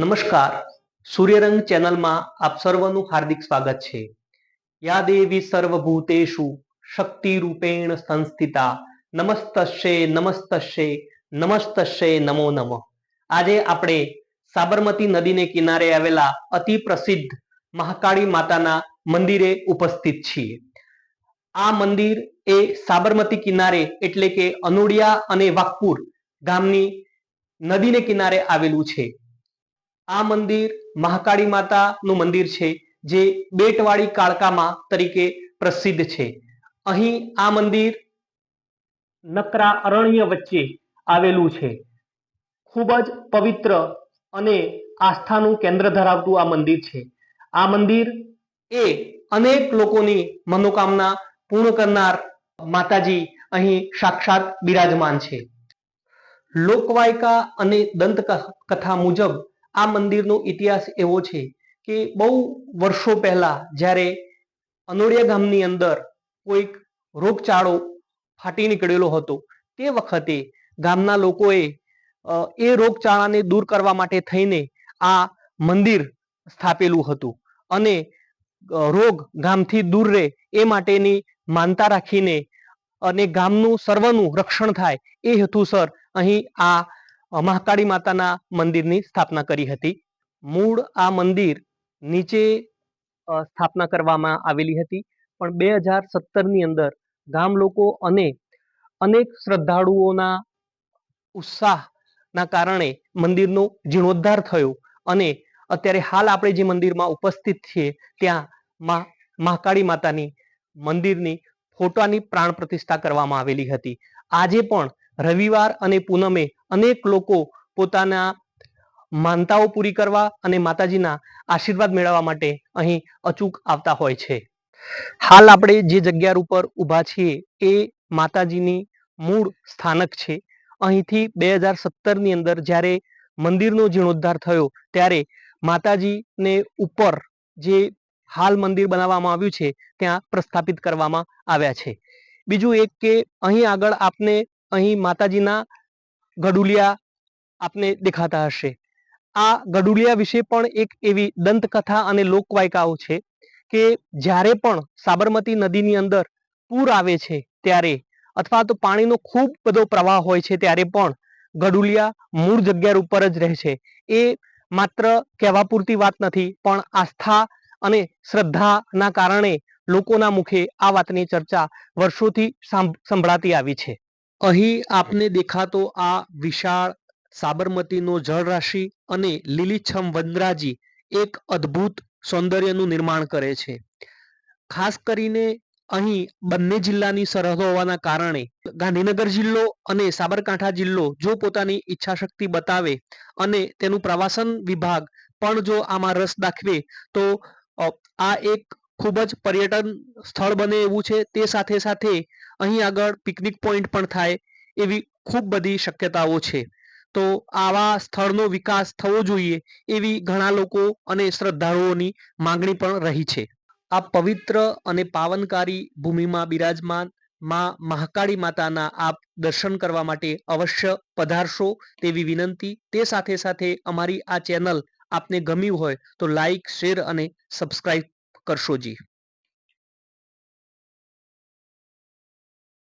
નમસ્કાર. સૂર્યરંગ ચેનલમાં આપ સર્વનું હાર્દિક સ્વાગત છે. યા દેવી સર્વભૂતેશુ શક્તિ રૂપેણ સંસ્થિતા. નમસ્તશે નમસ્તશે નમસ્તશે નમો નમ. આજે આપણે સાબરમતી નદીને કિનારે આવેલા અતિ પ્રસિદ્ધ મહાકાળી માતાના મંદિરે ઉપસ્થિત છીએ. આ મંદિર એ સાબરમતી કિનારે એટલે કે અનોડિયા અને વાકપુર ગામની નદીને કિનારે આવેલું છે. આ મંદિર મહાકાળી માતાનું મંદિર છે, જે બેટવાળી કાળકામાં તરીકે પ્રસિદ્ધ છે. અહીં આ મંદિર નકરા અરણ્ય વચ્ચે આવેલું છે. ખૂબ જ પવિત્ર અને આસ્થાનું કેન્દ્ર ધરાવતું આ મંદિર છે. આ મંદિર એ અનેક લોકોની મનોકામના પૂર્ણ કરનાર માતાજી અહીં સાક્ષાત બિરાજમાન છે. લોકવાયકા અને દંત કથા મુજબ આ મંદિરનો ઇતિહાસ એવો છે કે બહુ વર્ષો પહેલા જ્યારે અનોડિયા ગામની અંદર કોઈક રોગચાળો ફાટી નીકળેલો હતો, તે વખતે ગામના લોકોએ એ રોગચાળાને દૂર કરવા માટે થઈને આ મંદિર સ્થાપેલું હતું અને રોગ ગામથી દૂર રહે એ માટેની માનતા રાખીને અને ગામનું સર્વનું રક્ષણ થાય એ હેતુસર અહીં આ મહાકાળી માતાના મંદિરની સ્થાપના કરી હતી. મૂળ આ મંદિર નીચે સ્થાપના કરવામાં આવેલી હતી. પણ બે હજાર સત્તરની અંદર ગામ લોકો અને અનેક શ્રદ્ધાળુઓના ઉત્સાહના કારણે મંદિરનો જીર્ણોદ્ધાર થયો અને અત્યારે હાલ આપણે જે મંદિરમાં ઉપસ્થિત છીએ ત્યાં મા, મહાકાળી માતાની મંદિરની ફોટાની પ્રાણ પ્રતિષ્ઠા કરવામાં આવેલી હતી. આજે પણ રવિવાર અને પૂનમે અનેક લોકો પોતાના માનતાઓ પૂરી કરવા અને માતાજીના આશીર્વાદ મેળવવા માટે અહીં અચૂક આવતા હોય છે. હાલ આપણે જે જગ્યા ઉપર ઊભા છીએ એ માતાજીની મૂળ સ્થાનક છે. અહીંથી બે હજાર સત્તરની અંદર જ્યારે મંદિરનો જીર્ણોદ્ધાર થયો ત્યારે માતાજીને ઉપર જે હાલ મંદિર બનાવવામાં આવ્યું છે ત્યાં પ્રસ્થાપિત કરવામાં આવ્યા છે. બીજું એક કે અહીં આગળ આપને અહીં માતાજીના ગડુલિયા આપને દેખાતા હશે. આ ગડુલિયા વિશે પણ એક એવી દંતકથા અને લોકવાયકાઓ છે કે જ્યારે પણ સાબરમતી નદીની અંદર પૂર આવે છે ત્યારે અથવા તો પાણીનો ખૂબ બધો પ્રવાહ હોય છે ત્યારે પણ ગડુલિયા મૂળ જગ્યા ઉપર જ રહે છે. એ માત્ર કહેવા પૂરતી વાત નથી પણ આસ્થા અને શ્રદ્ધાના કારણે લોકોના મુખે આ વાતની ચર્ચા વર્ષોથી સાંભ- સંભળાતી આવી છે. અહીં આપને દેખાતો આ વિશાળ સાબરમતીનો જળરાશિ અને લીલીછમ વનરાજી એક અદ્ભુત સૌંદર્યનું નિર્માણ કરે છે. ખાસ કરીને અહીં બંને જિલ્લાની સરહદો હોવાના કારણે ગાંધીનગર જિલ્લો અને સાબરકાંઠા જિલ્લો જો પોતાની ઈચ્છા શક્તિ બતાવે અને તેનું પ્રવાસન વિભાગ પણ જો આમાં રસ દાખવે તો આ એક ખૂબ જ પર્યટન સ્થળ બને એવું છે. તે સાથે સાથે અહીં આગળ પિકનિક પોઈન્ટ પણ થાય એવી ખૂબ બધી શક્યતાઓ છે. તો આવા સ્થળનો વિકાસ થવો જોઈએ એવી ઘણા લોકો અને શ્રદ્ધાળુઓની માંગણી પણ રહી છે. આ પવિત્ર અને પાવનકારી ભૂમિમાં બિરાજમાનમાં મહાકાળી માતાના આપ દર્શન કરવા માટે અવશ્ય પધારશો તેવી વિનંતી. તે સાથે સાથે અમારી આ ચેનલ આપને ગમ્યું હોય તો લાઈક, શેર અને સબસ્ક્રાઇબ કરશો જી.